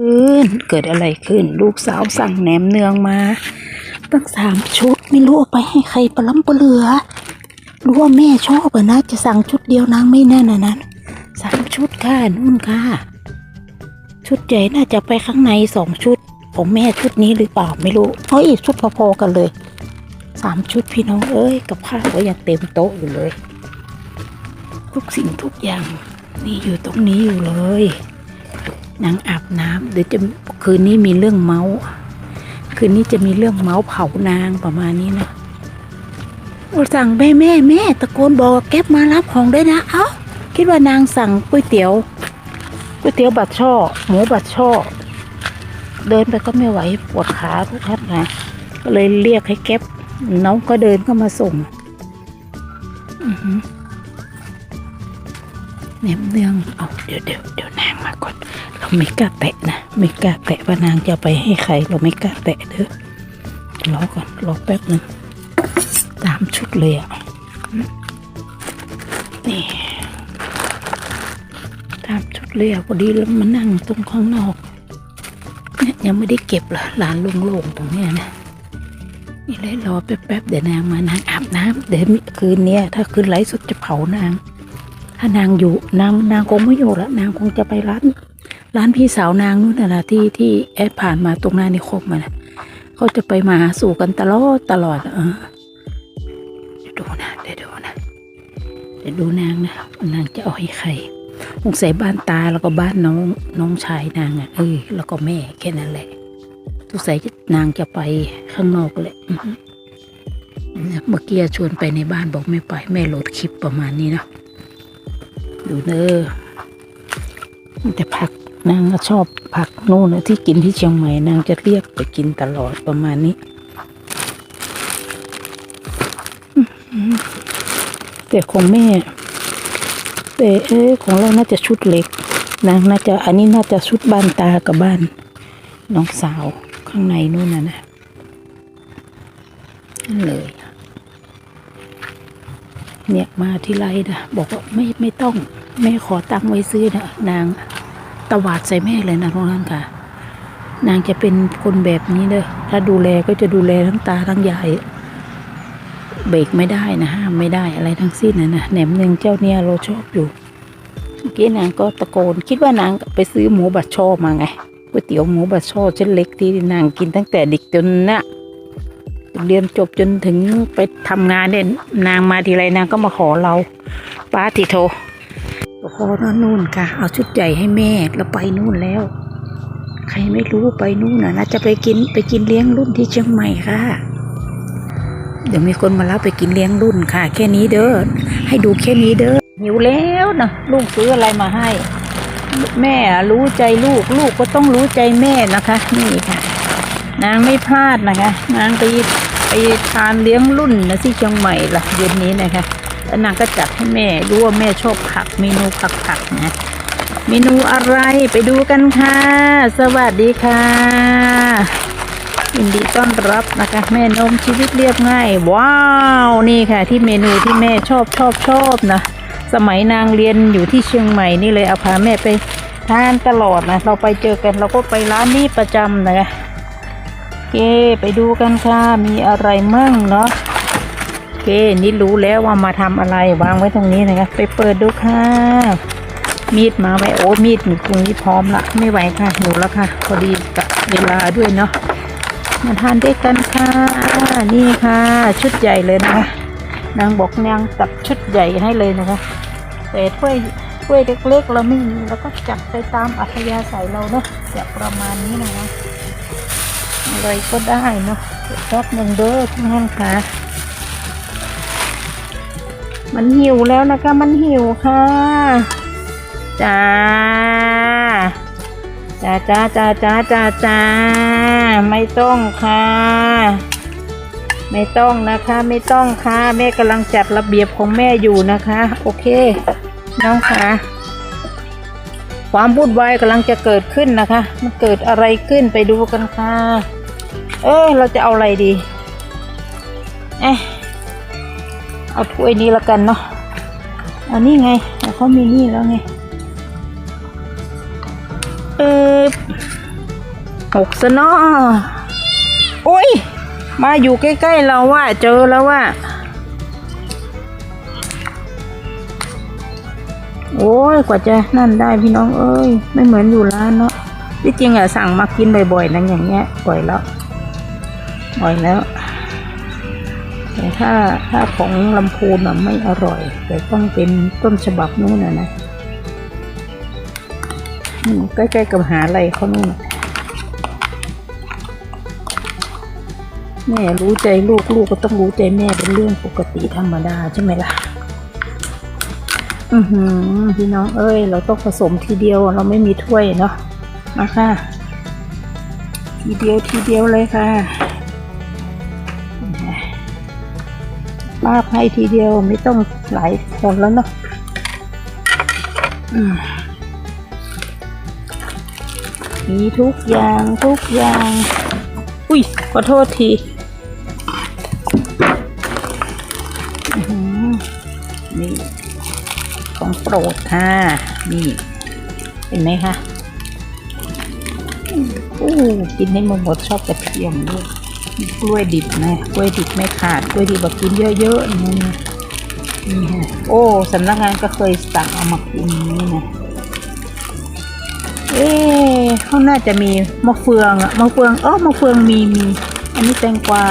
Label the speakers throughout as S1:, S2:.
S1: ขึ้นเกิดอะไรขึ้น ลูกสาวสั่งแหนมเนืองมา ตั้งสามชุดไม่รู้เอาไปให้ใครปลาล้ำปลาเหลือรู้ว่าแม่ชอบอะนะ จะสั่งชุดเดียวนางไม่แน่นอะนั้นสามชุดค่ะนู่นค่ะ ชุดใหญ่น่าจะไปข้างในสองชุด ของแม่ชุดนี้หรือเปล่าไม่รู้เฮ้ยชุดพอๆกันเลยสามชุดพี่น้องเอ้ยกับข้าวก็ยังเต็มโต๊ะอยู่เลย ทุกสิ่งทุกอย่างนี่อยู่ตรงนี้อยู่เลย นางอาบน้ำเดี๋ยวจะคืนนี้มีเรื่องเมาส์คืนนี้จะมีเรื่องเมาส์เผานางประมาณนี้นะสั่งแม่แม่แม่ตะโกนบอกแก๊ปมารับของด้วยนะ เอ้าคิดว่านางสั่งก๋วยเตี๋ยวก๋วยเตี๋ยวบัดช่อหมูบัดช่อ เดินไปก็ไม่ไหวปวดขาทุกท่านไงก็เลยเรียกให้แก๊ปน้องก็เดินเข้ามาส่งอือหือแหนมเนืองเอาเดี๋ยวเดี๋ยวเดี๋ยวนางมาก่อน เราไม่กล้าแตะนะไม่กล้าแตะว่านางจะไปให้ใคร เราไม่กล้าแตะเด้อรอก่อนรอแป๊บหนึ่งตามชุดเลยอะนี่ตามชุดเลยอะพอดีแล้วมานั่งตรงข้างนอกเนี่ยยังไม่ได้เก็บละลานโล่งๆตรงเนี้ยนะนี่เลยรอแป๊บๆเดี๋ยวนางมานางอาบน้ำเดี๋ยวคืนเนี้ยถ้าคืนไลฟ์สดจะเผานางถ้านางอยู่นางนางคงไม่อยู่ละนางคงจะไปร้าน ร้านพี่สาวนางนู่นนะที่ที่แอดผ่านมาตรงหน้านิคมมานะเขาจะไปมาหาสู่กันตลอดตลอดเออดี๋ยวดูนะเดี๋ยวดูนะเดี๋ยวดูนางนะนางจะเอาให้ใครสงสัยบ้านตาแล้วก็บ้านน้องน้องชายนางอะเออแล้วก็แม่แค่นั้นแหละสงสัยนางจะไปข้างนอกแหละเนี่ยเมื่อกี้ชวนไปในบ้านบอกไม่ไป แม่โหลดคลิปประมาณนี้นะดูเนอแต่ผัก นางก็ชอบผักนู่นนะที่กินที่เชียงใหม่นางจะเรียกไปกินตลอดประมาณนี้ แต่ของแม่ แต่เอ้ของเราน่าจะชุดเล็กนางน่าจะอันนี้น่าจะชุดบ้านตากับบ้าน น้องสาวข้างในนู่นน่ะนะนั่นเลย เนี่ยมาที่ไรนะบอกว่าไม่ไม่ต้องแม่ขอตังไว้ซื้อนะนาง ตวาดใส่แม่เลยนะทุกท่านค่ะ นางจะเป็นคนแบบนี้เลยถ้าดูแลก็จะดูแลทั้งตาทั้งยายเบรกไม่ได้นะห้ามไม่ได้อะไรทั้งสิ้นนะนะแหนมเนืองเจ้าเนี่ยเราชอบอยู่เมื่อกี้นางก็ตะโกน คิดว่านางไปซื้อหมูบัดช่อมาไงก๋วยเตี๋ยวหมูบัดช่อเส้นเล็กที่นางกินตั้งแต่เด็กจนนะเรียนจบจนถึงไปทำงานเนี่ยนางมาทีไรนางก็มาขอเราป้าติโท อนั่นนู่นค่ะ เอาชุดใหญ่ให้แม่แล้วไปนู่นแล้ว ใครไม่รู้ไปนู่นนะนะจะไปกินไปกินเลี้ยงรุ่นที่เชียงใหม่ค่ะ เดี๋ยวมีคนมารับไปกินเลี้ยงรุ่นค่ะ แค่นี้เด้อให้ดูแค่นี้เด้อหิวแล้วนะลูกซื้ออะไรมาให้ แม่รู้ใจลูกลูกก็ต้องรู้ใจแม่นะคะ นี่ค่ะ นางไม่พลาดนะคะ นางไปไปทานเลี้ยงรุ่นนะที่เชียงใหม่ละเย็นนี้นะคะ แล้วนางก็จัดให้แม่รู้ว่าแม่ชอบผักเมนูผักผักๆนะเมนูอะไรไปดูกันค่ะ สวัสดีค่ะยินดีต้อนรับนะคะแม่นมชีวิตเรียบง่าย ว้าวนี่ค่ะ ที่เมนูที่แม่ชอบชอบชอบนะสมัยนางเรียนอยู่ที่เชียงใหม่นี่เลยเอาพาแม่ไปทานตลอดนะเราไปเจอกันเราก็ไปร้านนี้ประจำนะคะโอเคไปดูกันค่ะมีอะไรมั่งเนาะ เค นี่รู้แล้วว่ามาทำอะไรวางไว้ตรงนี้นะคะไปเปิดดูค่ะ มีดมาไว้โอ้มีดหนูตรงนี้พร้อมละไม่ไหวค่ะหนูแล้วค่ะพอดีกับเวลาด้วยเนาะมาทานด้วยกันค่ะ นี่ค่ะ ชุดใหญ่เลยนะคะนางบอกนางจัดชุดใหญ่ให้เลยนะคะแต่ถ้วยถ้วยเล็กๆเราไม่มีเราก็จัดไปตามอัธยาศัยเราเนาะจะประมาณนี้นะคะอะไรก็ได้เนาะเดี๋ยวแป๊บหนึ่งเด้อทุกท่านค่ะ มันหิวแล้วนะคะ มันหิวค่ะจ้าจ้าจ้าจ้าจ้าจ้าจ้าไม่ต้องค่ะ ไม่ต้องนะคะ ไม่ต้องค่ะ แม่กำลังจัดระเบียบของแม่อยู่นะคะ โอเค น้องค่ะ ความวุ่นวายกำลังจะเกิดขึ้นนะคะ มันเกิดอะไรขึ้นไปดูกันค่ะ เออเราจะเอาอะไรดี เอ๊ะ เอาถ้วยนี้แล้วกันเนาะอันนี้ไงเขามีนี่แล้วไงเออหกซะเนาะโอ้ย มาอยู่ใกล้ๆเราว่าเจอแล้วว่า โอ้ย กว่าจะนั่นได้พี่น้องเอ้ย ไม่เหมือนอยู่ร้านเนาะที่จริงอะสั่งมากินบ่อยๆนั่นอย่างเงี้ยบ่อยแล้วบ่อยแล้ว แต่ถ้าถ้าของลำพูนอะไม่อร่อย แต่ต้องเป็นต้นฉบับนู้นนะนะใกล้ๆกับหาอะไรเขานู่นแม่รู้ใจลูกลูกก็ต้องรู้ใจแม่เป็นเรื่องปกติธรรมดาใช่ไหมล่ะ อือหือพี่น้องเอ้ย เราต้องผสมทีเดียวเราไม่มีถ้วยเนาะมาค่ะ ทีเดียวทีเดียวเลยค่ะ ป้าบให้ทีเดียวไม่ต้องหลายคนแล้วเนาะมีทุกอย่างทุกอย่าง อุ้ยขอโทษทีนี่ของโปรดค่ะ นี่ เห็นไหมคะอู้กินให้หมดหมดชอบกระเทียมด้วย กล้วยดิบนะกล้วยดิบไม่ขาดกล้วยดิบแบบกินเยอะๆอย่นี้นะนี่ฮะโอ้สำนักงานก็เคยสั่งเอามากินนี่นะเอ๊เขาน่าจะมีมะเฟืองอะมะเฟืองเออมะเฟืองมีมี อันนี้แตงกวา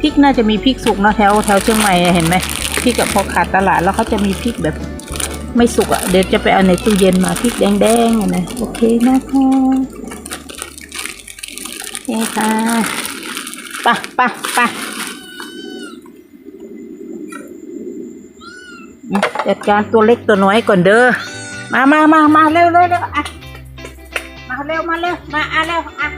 S1: พริกน่าจะมีพริกสุกเนอะแถวแถวเชียงใหม่เห็นไหมพริกกับพอขาดตลาดแล้วเขาจะมีพริกแบบไม่สุกอะ่ะเดี๋ยวจะไปเอาในตู้เย็นมาพริกแดงๆอะนะโอเคนะคะ นี่ค่ะไปะปะปะจัดการตัวเล็กตัวน้อยก่อนเด้อ มามามามาเร็วเร็วเร็วอะ มาเร็วมาเร็วมาอะเร็วอะ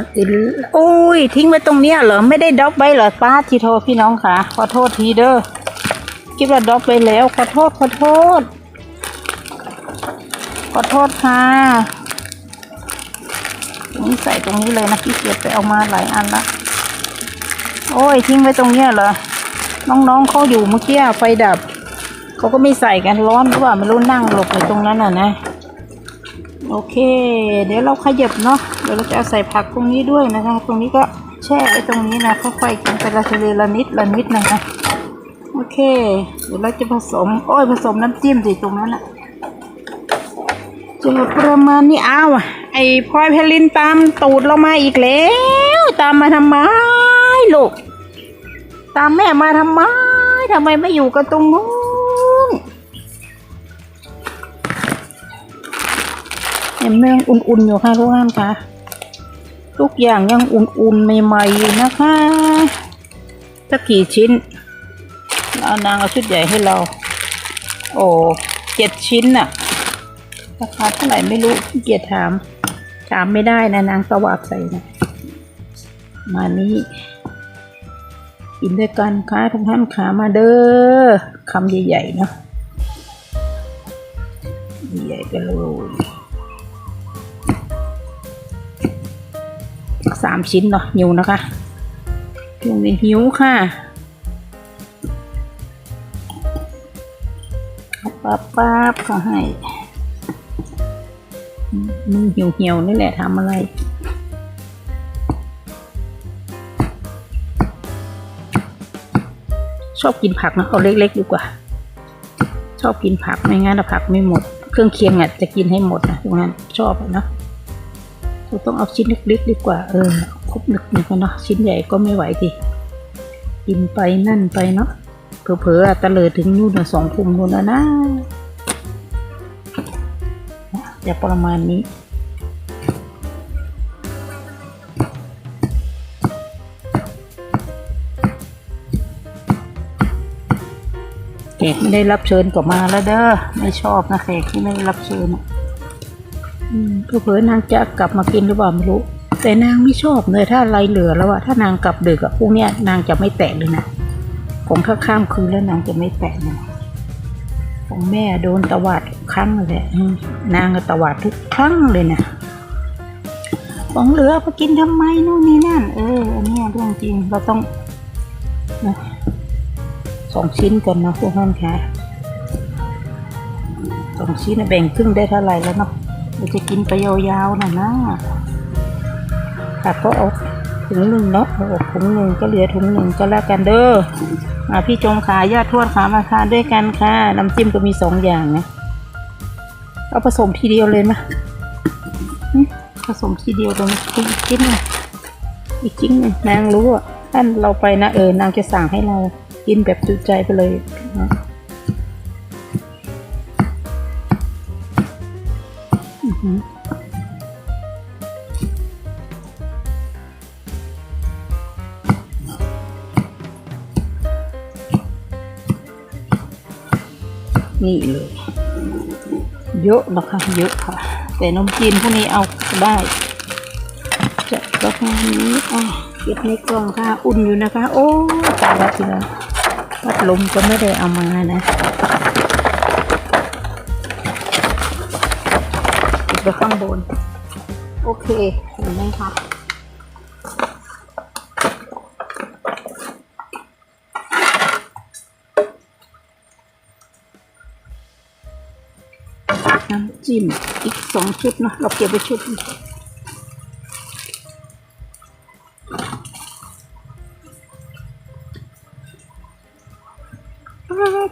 S2: อ
S1: นอื่นโอ้ย ทิ้งไว้ตรงเนี้ยเหรอ ไม่ได้ด็อกไว้เหรอป้าทีโทพี่น้องค่ะ ขอโทษทีเด้อคิดว่าด็อกไปแล้ว ขอโทษ ขอโทษ ขอโทษค่ะนี่ใส่ตรงนี้เลยนะพี่เกียจไปเอามาหลายอันละโอ้ย ทิ้งไว้ตรงเนี้ยเหรอ น้องๆเขาอยู่เมื่อกี้ไฟดับ เขาก็ไม่ใส่กันร้อนหรือเปล่าไม่รู้นั่งหลบอยู่ตรงนั้นน่ะนะ โอเค เดี๋ยวเราขยับเนาะ ดี๋ยวเราจะเอาใส่ผักตรงนี้ด้วยนะคะ ตรงนี้ก็แช่ไว้ตรงนี้นะค่อยๆกินไปละทีละนิดละนิดนะคะโอเค เดี๋ยวเราจะผสม โอ้ยผสมน้ำจิ้มสิตรงนั้นอะจะประมาณนี้อ้าวไอ้พลอยเพลินตามตูดเรามาอีกแล้ว ตามมาทำไมลูกตามแม่มาทำไมทำไมไม่อยู่กันตรงนู้นยังแม่งอุ่นๆอยู่ค่ะทุกท่านคะ ทุกอย่างยังอุ่นๆใหม่ๆนะคะสักกี่ชิ้นเอานางเอาชุดใหญ่ให้เรา โอ้เจ็ดชิ้นน่ะราคาเท่าไหร่ไม่รู้เกียจถาม ถามไม่ได้นะนางสวัสดใส่นะมานี้กินด้วยกันค่ะทุกท่านขามาเด้อคำใหญ่ๆเนาะใหญ่กันเลย สามชิ้นเนาะหิวนะคะช่วงนี้หิวค่ะปั๊บปั๊บก็ให้มึงหิวเหี่ยวนี่แหละทำอะไรชอบกินผักนะเอาเล็กๆดีกว่า ชอบกินผักไม่งั้นผักไม่หมด เครื่องเคียงอะจะกินให้หมดนะทุกท่านชอบนะ เราต้องเอาชิ้นเล็กๆดีกว่า เออครบหนึกหนึ่งกันเนาะชิ้นใหญ่ก็ไม่ไหวดิกินไปนั่นไปเนาะเผลอๆอะตะเลิดถึงนู่นนะสองทุ่มนู่นนะนะจะประมาณนี้แขกไม่ได้รับเชิญก็มาแล้วเด้อไม่ชอบนะแขกที่ไม่ได้รับเชิญอะ เผลอนางจะกลับมากินหรือเปล่าไม่รู้ แต่นางไม่ชอบเลยถ้าอะไรเหลือแล้วอะถ้านางกลับดึกอะพวกเนี้ยนางจะไม่แตะเลยนะของถ้าข้ามคืนแล้วนางจะไม่แตะเลยของแม่โดนตวาดครั้งเลยนางตวาดทุกครั้งเลยนะของเหลือมากินทำไมนู่นนี่นั่น เอออันเนี้ยเรื่องจริงเราต้องนะสองชิ้นก่อนนะพวกท่านคะสองชิ้นแบ่งครึ่งได้เท่าไหร่แล้วเนาะ เราจะกินไปยาวๆนะนะผักก็เอาถุงหนึ่งเนาะเอาอกถุงหนึ่งก็เหลือถุงหนึ่งก็แล้วกันเด้ออ่าพี่จงขาญาติทวดขามาทานด้วยกันค่ะน้ำจิ้มก็มีสองอย่างนะเอาผสมทีเดียวเลยนะหึผสมทีเดียวตรงนี้กินหนึงอีกชิ้นหนึงนางรู้อะท่านเราไปนะเออนางจะสั่งให้เรากินแบบจุใจไปเลยนะ นี่เลยเยอะนะคะเยอะค่ะ แต่นมจีนพวกนี้เอาได้ จะประมาณนี้อะเก็บในกล่องค่ะ อุ่นอยู่นะคะ โอ้ตายแล้วทีละพัดลมก็ไม่ได้เอามานะติดไปข้างบน โอเคเห็นไหมคะ จิ้มอีกสองชุดนะเราเก็บไปชุดนี้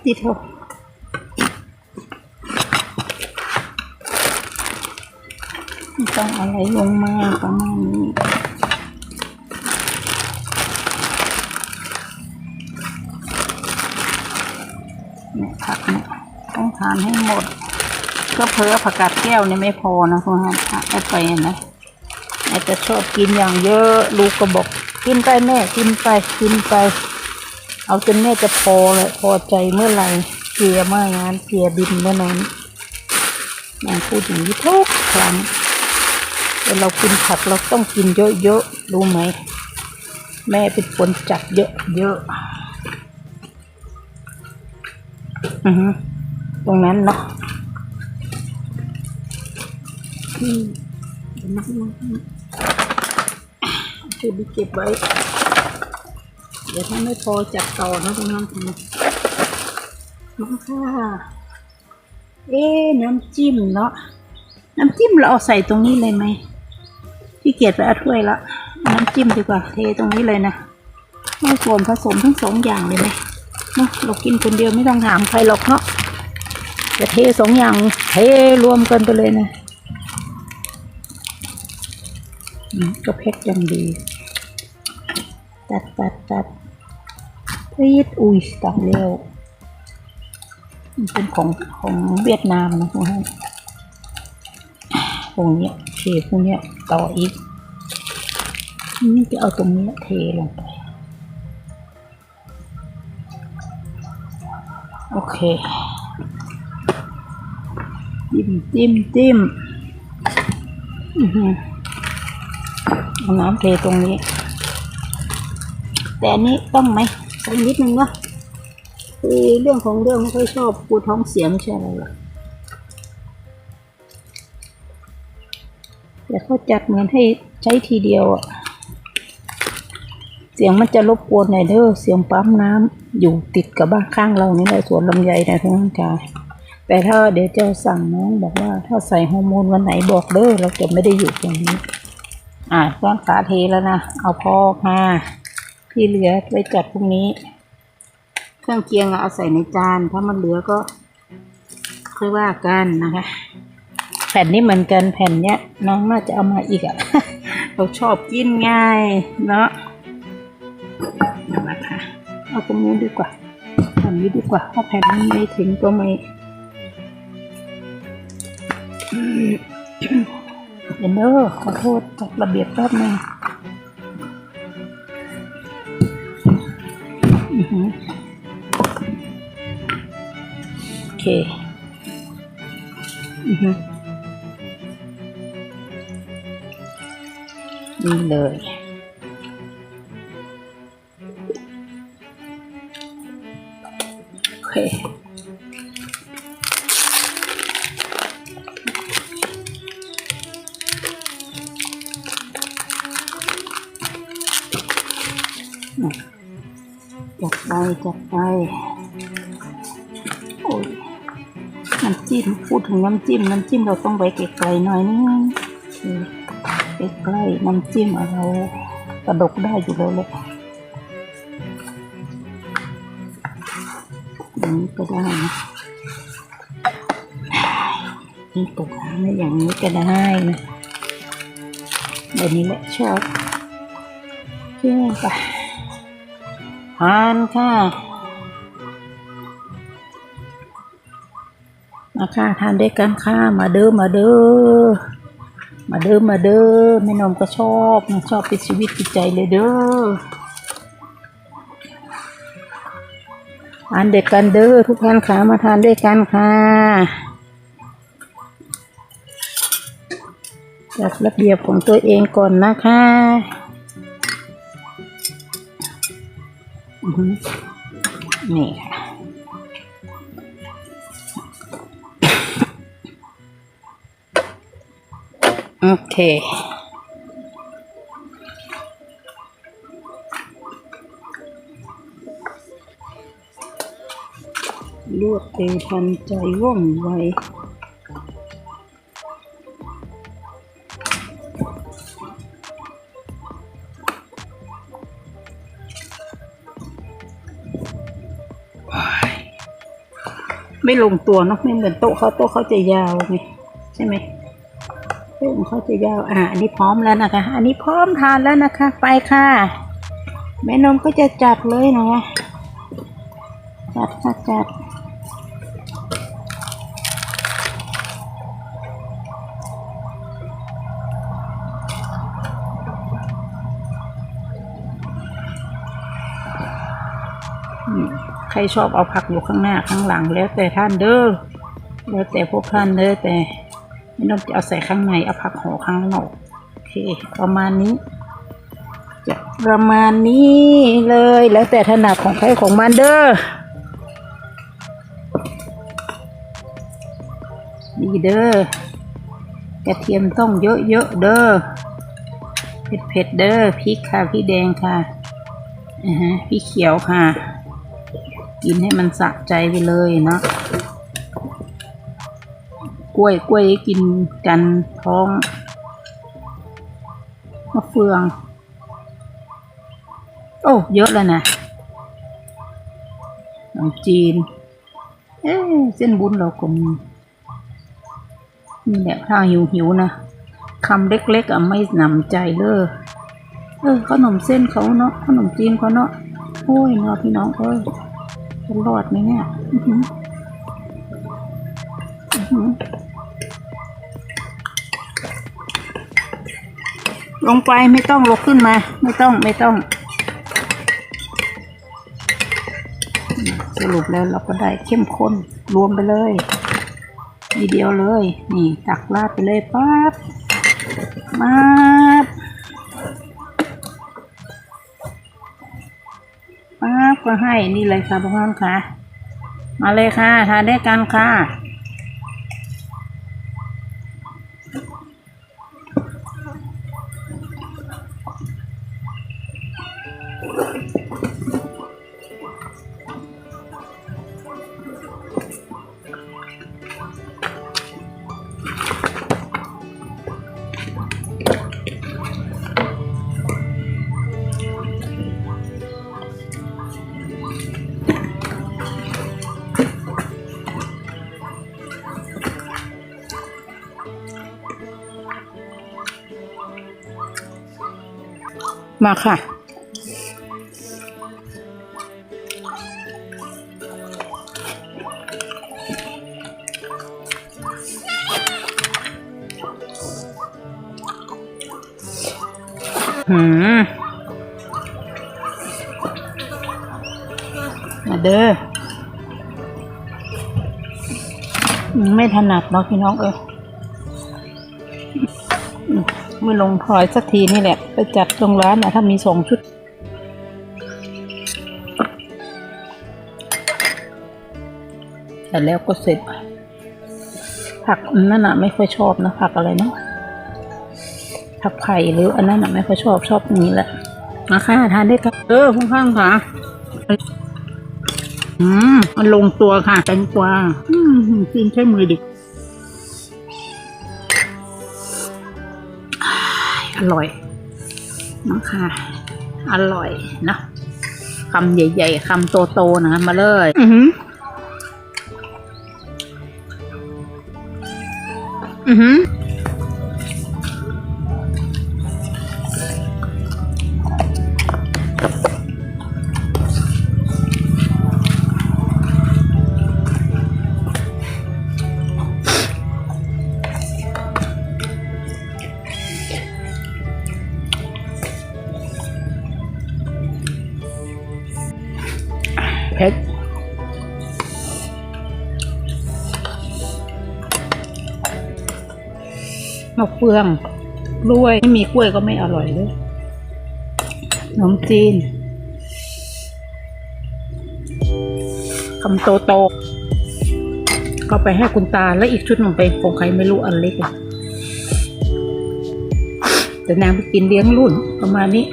S1: ติดเถอะต้องอะไรลงมาประมาณนี้เนี่ยผักเนี่ยต้องทานให้หมด ก็เพอผักกาดแก้วนี่ไม่พอนะคุณฮะเอาไปนะอาจจะชอบกินอย่างเยอะ ลูกก็บอกกินไปแม่กินไปกินไป เอาจนแม่จะพอเลยพอใจเมื่อไหร่เสียเมื่องานเสียบินเมื่อนั้นนางพูดอย่างนี้ทุกครั้งแต่เรากินผักเราต้องกินเยอะๆรู้ไหม แม่เป็นคนจัดเยอะๆอือฮึตรงนั้นเนาะ อืมเดี๋ยวนะคือไปเก็บไว้ เดี๋ยวถ้าไม่พอจัดต่อนะตรงนั้นทำมาค่ะเอ๊น้ำจิ้มเนาะน้ำจิ้มเราเอาใส่ตรงนี้เลยไหมพี่เกียรติไปเอาถ้วยละน้ำจิ้มดีกว่าเทตรงนี้เลยนะไม่ส่วนผสมทั้งสองอย่างเลยไหมเนาะเรากินคนเดียวไม่ต้องถามใครหรอกเนาะจะเทสองอย่างเทรวมกันไปเลยนะอืม ก็แพ็คอย่างดี ตัดตัดตัดรีดอุ้ยตัดเร็วมันเป็นของของเวียดนามนะพวกนี้พวกเนี้ยเทพวกเนี้ยต่ออีกนี่จะเอาตรงเนี้ยเทลงไป โอเค จิ้มจิ้มจิ้มอือหือ เอาน้ำเทตรงนี้ แต่อันนี้ต้องไหมสักนิดนึงวะคือเรื่องของเรื่องไม่ค่อยชอบปวดท้องเสียไม่ใช่อะไรหรอกแต่เขาจัดเหมือนให้ใช้ทีเดียวอะเสียงมันจะรบกวนหน่อยเด้อเสียงปั๊มน้ำอยู่ติดกับบ้านข้างเรานี่แหละสวนลำไยนะทุกท่านค่ะแต่ถ้าเดี๋ยวจะสั่งน้องบอกว่าถ้าใส่ฮอร์โมนวันไหนบอกเด้อเราจะไม่ได้อยู่ตรงนี้ อะก้อนขาเทแล้วนะ เอาพอค่ะที่เหลือไว้จัดพรุ่งนี้ เครื่องเคียงเอาใส่ในจาน ถ้ามันเหลือก็ค่อยว่ากันนะคะ แผ่นนี้เหมือนกันแผ่นเนี้ยน้องน่าจะเอามาอีกอะเราชอบกินง่ายเนาะนะคะเอาตรงนู้นดีกว่าแผ่นนี้ดีกว่าเพราะแผ่นนี้ไม่ถึงก็ไม่ เดี๋ยวเอขอโทษจัดระเบียบแป๊บนึงโอเคอือหือนี่เลยโอเค ไปจัดไปโอ้ยน้ำจิ้มพูดถึงน้ำจิ้มน้ำจิ้มเราต้องไปไกลๆหน่อยนึงโอเคใกล้ๆน้ำจิ้มอะเรากระดกได้อยู่แล้วแหลยนี้ก็ได้นะนี่ตกน้ำไม่อย่างนี้ก็ได้นะแบบนี้แหละชอบเชื่อไป ทานค่ะมาค่ะทานด้วยกันค่ะมาเด้อมาเด้อมาเด้อมาเด้อแม่นมก็ชอบชอบเป็นชีวิตจิตใจเลยเด้อทานเด็กกันเด้อทุกท่านค่ะมาทานด้วยกันค่ะจัดระเบียบของตัวเองก่อนนะคะ นี่ค่ะโอเครวดเร็วทันใจว่องไว ลงตัวเนาะไม่เหมือนโต๊ะเขาโต๊ะเขาจะยาวไงใช่ไหมโต๊ะเขาจะยาวอะอันนี้พร้อมแล้วนะคะ อันนี้พร้อมทานแล้วนะคะ ไปค่ะ แม่นมก็จะจัดเลยนะจัดจัดจัด รชอบเอาผักอยู่ข้างหน้าข้างหลังแล้วแต่ท่านเด้อแล้วแต่พวกท่านเด้อแต่ไม่ต้องจะเอาใส่ข้างในเอาผักห่อข้างนอกโอเคประมาณนี้จะประมาณนี้เลย แล้วแต่ถนัดของใครของมันเด้อดีเด้อกระเทียมต้องเยอะๆเด้อเผ็ดๆเด้อพริกค่ะพริกแดงค่ะอ่าฮะพริกเขียวค่ะ กินให้มันสะใจไปเลยเนาะกล้วยกล้วยกินกันท้องมะเฟือง โอ้ เยอะแล้วนะขนมจีน เอ๊เส้นบุญเราก็มีนี่แหละถ้าหิวหิวนะคำเล็กๆอะไม่หนำใจเลยเออขนมเส้นเขาเนาะขนมจีนเขาเนาะโอ้ยเนาะพี่น้องเอ้ย จะรอดไหมเนี่ยอือหืออื้อหือลงไปไม่ต้องลกขึ้นมา ไม่ต้องไม่ต้อง สรุปแล้วเราก็ได้เข้มข้นรวมไปเลยทีเดียวเลย นี่ ตักราดไปเลยปั๊บมาบ ป้าก็ให้นี่เลยค่ะพ่อพ่อค่ะ มาเลยค่ะทานได้วยกันค่ะ มาค่ะ หืมมาเด้อ ไม่ถนัดเนาะพี่น้องเออ ไม่ลงพลอยสักทีนี่แหละ ไปจัดตรงร้านนะถ้ามีสองชุด แต่แล้วก็เสร็จ ผักอันนั่นน่ะไม่ค่อยชอบนะผักอะไรเนาะผักไผ่หรืออันนั้นน่ะไม่ค่อยชอบชอบนี้แหละมาค่ะทานได้ครับเออข้างๆค่ะอืมมันลงตัวค่ะแตงกวาอืมกินใช้มือดิ อร่อยนะคะอร่อยนะคำใหญ่ ๆคำโตๆนะคะมาเลยอือหืออือหือ เฟืองกล้วยไม่มีกล้วยก็ไม่อร่อยเลยขนมจีนคำโตโตๆก็ไปให้คุณตาแล้วอีกชุดหนึ่งไปของใครไม่รู้อันเล็กแต่นางไปกินเลี้ยงรุ่นประมาณนี้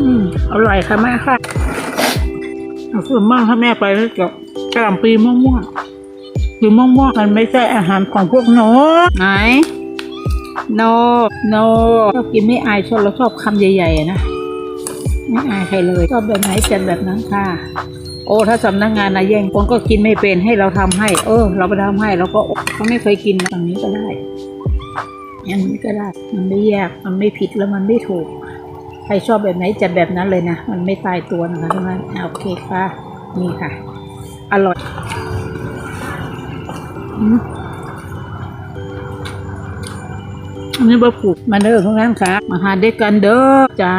S1: อืมอร่อยค่ะแม่ค่ะส่วนมากถ้าแม่ไปแล้วจะกระล่ำปีม่วงๆคือม่วงๆมันไม่ใช่อาหารของพวกหนูไหน no no ชอบกินไม่อายชอบเราชอบคำใหญ่ๆนะไม่อายใครเลยชอบแบบไหนจัดแบบนั้นค่ะ โอ้ถ้าสำนักงานนะแย่งคนก็กินไม่เป็นให้เราทำให้ เออ เราไปทำให้เราก็เขาไม่เคยกินอย่างนี้ก็ได้ อย่างนี้ก็ได้ มันไม่แยกมันไม่ผิดแล้วมันไม่ถูก ใครชอบแบบไหนจัดแบบนั้นเลยนะ มันไม่ตายตัวนะคะทุกท่านโอเคค่ะ นี่ค่ะ อร่อย อืม อันนี้บะผูกมาเด้อทุกท่านค่ะมาหาเด็กกันเด้อจ้า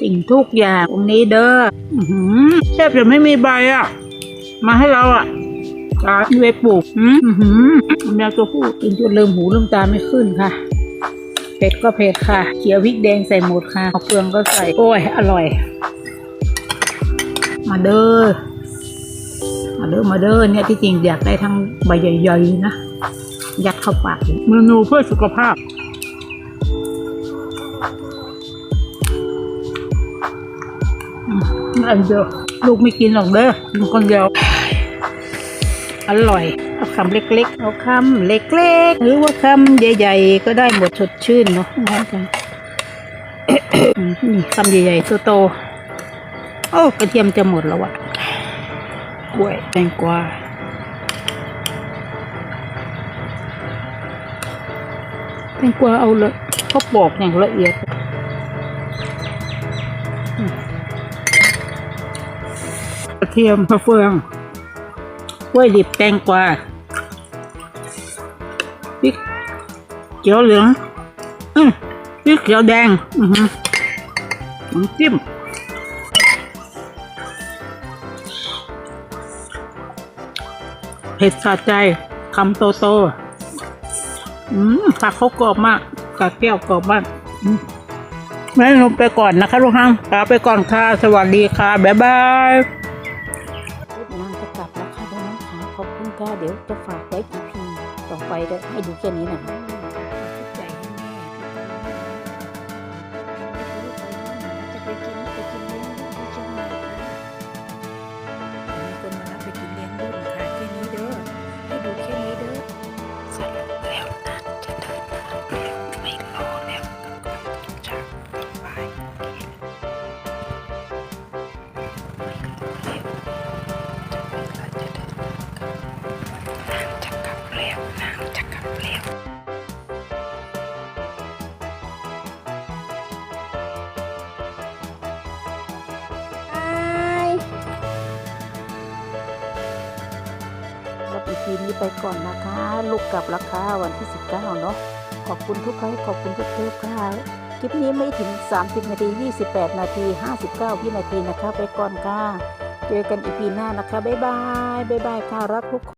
S1: สิ่งทุกอย่างตรงนี้เด้อแทบจะไม่มีใบอะ มาให้เราอะตาที่ไว้ปลูกอืมอื้อหือแมวตัวผู้กินจนลืมหูลืมตาไม่ขึ้นค่ะ เผ็ดก็เผ็ดค่ะ เขียวพริกแดงใส่หมดค่ะเอาเปลืองก็ใส่ โอ้ย อร่อย มาเด้อมาเด้อมาเด้อเนี่ยที่จริงอยากได้ทั้งใบใหญ่ๆนะยัดเข้าปากเมนูเพื่อสุขภาพอืมอันเดียวลูกไม่กินหรอกเด้อกินคนเดียว อร่อยเอาคำเล็กๆเอาคำเล็กๆ หรือว่าคำใหญ่ ๆ ก็ได้หมดสดชื่นเนาะน้องจังอืมนี่คำใหญ่ๆโตๆ โอ้กระเทียมจะหมดแล้วอะกล้วยแตงกวาแตงกวาเอาเลยเขาปอกอย่างละเอียดกระเทียมมะเฟืองกล้วยดิบแตงกวาพริกเขียวเหลือง อืมพริกเขียวแดง อือหือน้ำจิ้ม เผ็ดสะใจคำโตโตอืมผักเขากรอบมากกากแก้วกรอบมากมแม่ลงไปก่อนนะคะลูกห้างลาไปก่อนค่ะ สวัสดีค่ะ บ๊ายบายนางจะกลับแล้วค่ะเดี๋ยวน้องขาขอบคุณค่ะเดี๋ยวจะฝากไว้กี่พีต่อไปเดี๋ยให้ดูแค่นี้นะใจ นี้ไปก่อนนะคะ ลูกกลับราคาวันที่ 19 เนาะขอบคุณทุกไลค์ขอบคุณทุกเทปค่ะคลิปนี้ไม่ถึง 30 นาที 28 นาที 59 วินาทีนะคะ ไปก่อนค่ะ เจอกันอีพีหน้านะคะ บ๊ายบาย บ๊ายบายค่ะ รักทุกคน